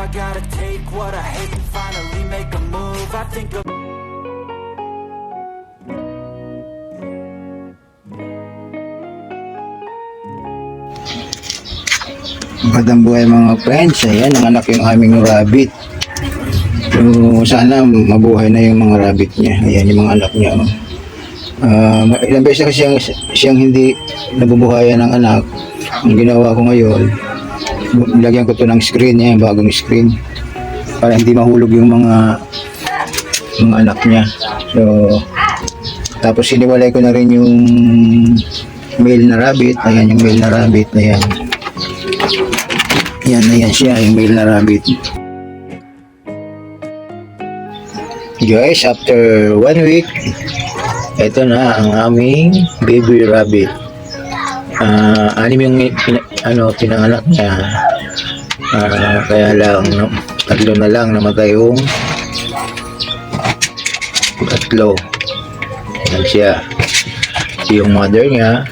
what I hate and finally make a move I think of Magandang buhay mga friends. Ayan, ang anak yung aming rabbit. So, sana mabuhay na yung mga rabbit niya. Ayan, yung mga anak niya. Oh. Ah, ilang beses kasi siyang, siyang hindi nabubuhayan ng anak. Ang ginawa ko ngayon, nilagyan ko to ng screen niya, bagong screen. Para hindi mahulog yung mga mga anak niya. So, tapos siniwalay ko na rin yung male na rabbit. Ayan yung male na rabbit. Ayan. Yan, ayan siya, yung male na rabbit. Guys, after one week, ito na ang aming baby rabbit. Ah, anim yung pina- ano, pinanganak niya. Ah, kaya lang, no, tatlo na lang namatay yung tatlo. Yan siya. Yung mother niya,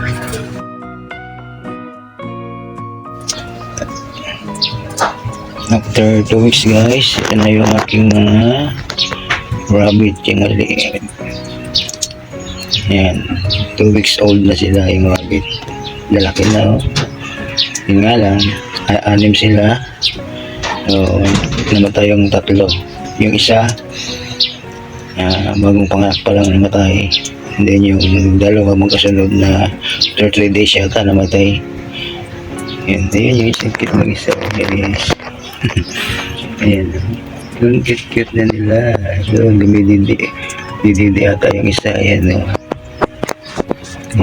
After 2 weeks guys, ito na yung aking mga rabbit yung maliit. Yan. 2 weeks old na sila yung rabbit. Lalaki na oh. Yun nga lang, anim sila. So, namatay yung tatlo. Yung isa, ah, bagong panganak pa lang namatay. And then yung dalawa magkasunod na 30 days yata namatay. Yan, ayun yung isang cute ng isa. Yes. Ayan. Yung cute-cute na nila. So, dumididi. Dididi ata yung isa. Ayan. Oh.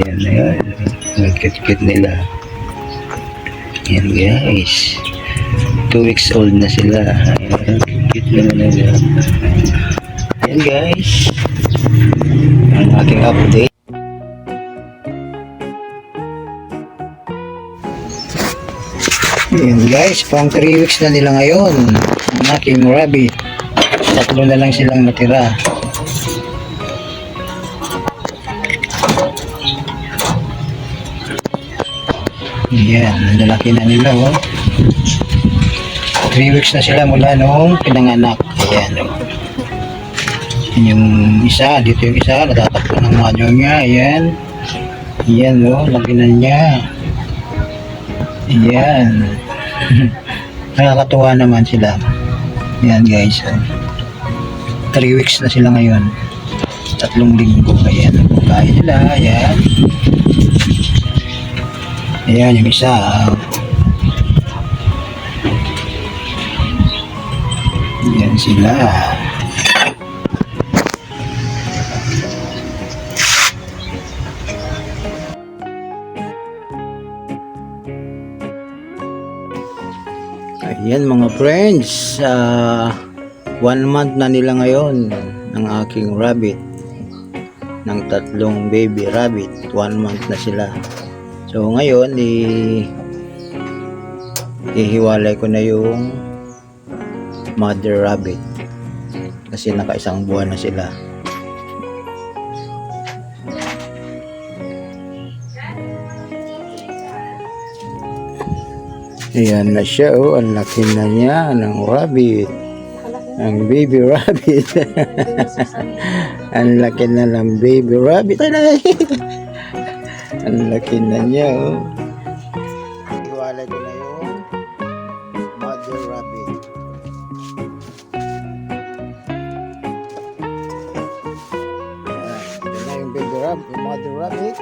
Ayan, ayan. Yung cute-cute nila. Ayan guys. Two weeks old na sila. Ayan, cute naman nila. Ayan guys. Ang aking update. Ayan guys, pang 3 weeks na nila ngayon. Ang aking rabbit. Tatlo na lang silang natira. Ayan, lalaki na nila oh. 3 weeks na sila mula nung pinanganak. Ayan oh. Yung isa, dito yung isa, natatakbo ng mother niya. Ayan. Ayan oh, laki na niya. Ayan. Nakakatuwa naman sila. Ayan guys. 3 weeks na sila ngayon. Tatlong linggo. Ayan. Kaya nila. Ayan. Ayan yung isa. Ayan sila. Ayan mga friends, ah, one month na nila ngayon ng aking rabbit. Ng tatlong baby rabbit, one month na sila. So ngayon, i ihiwalay ko na yung mother rabbit. Kasi nakaisang buwan na sila. Ayan na siya, oh. Ang laki na niya ng rabbit. Ang baby rabbit. Ang laki na ng baby rabbit. Ay, Ang laki na niya, oh. Iwalay ko na yung mother rabbit. Ayan. Na yung baby rabbit, yung mother rabbit.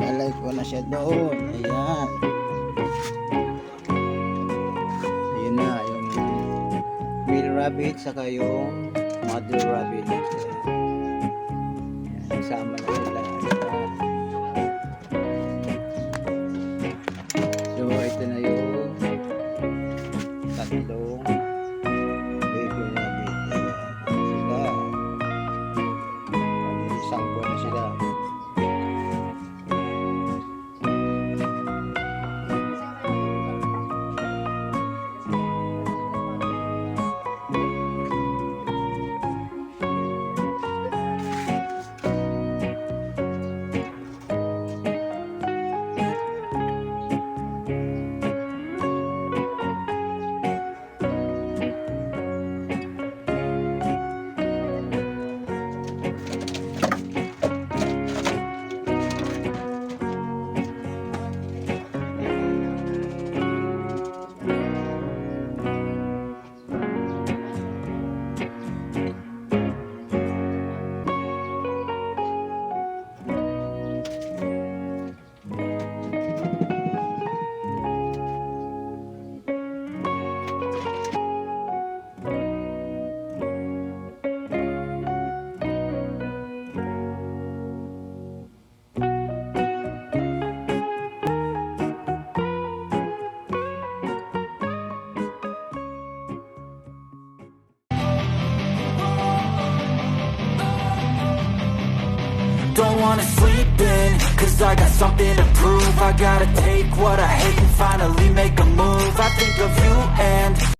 Iwalay ko na siya doon. Ayan. Ayun na, yung male rabbit saka yung mother rabbit. Ayan, Sama na sila. Ayan. Na yung tatlong wanna sleep in Cause I got something to prove. I gotta take what I hate and finally make a move. I think of you and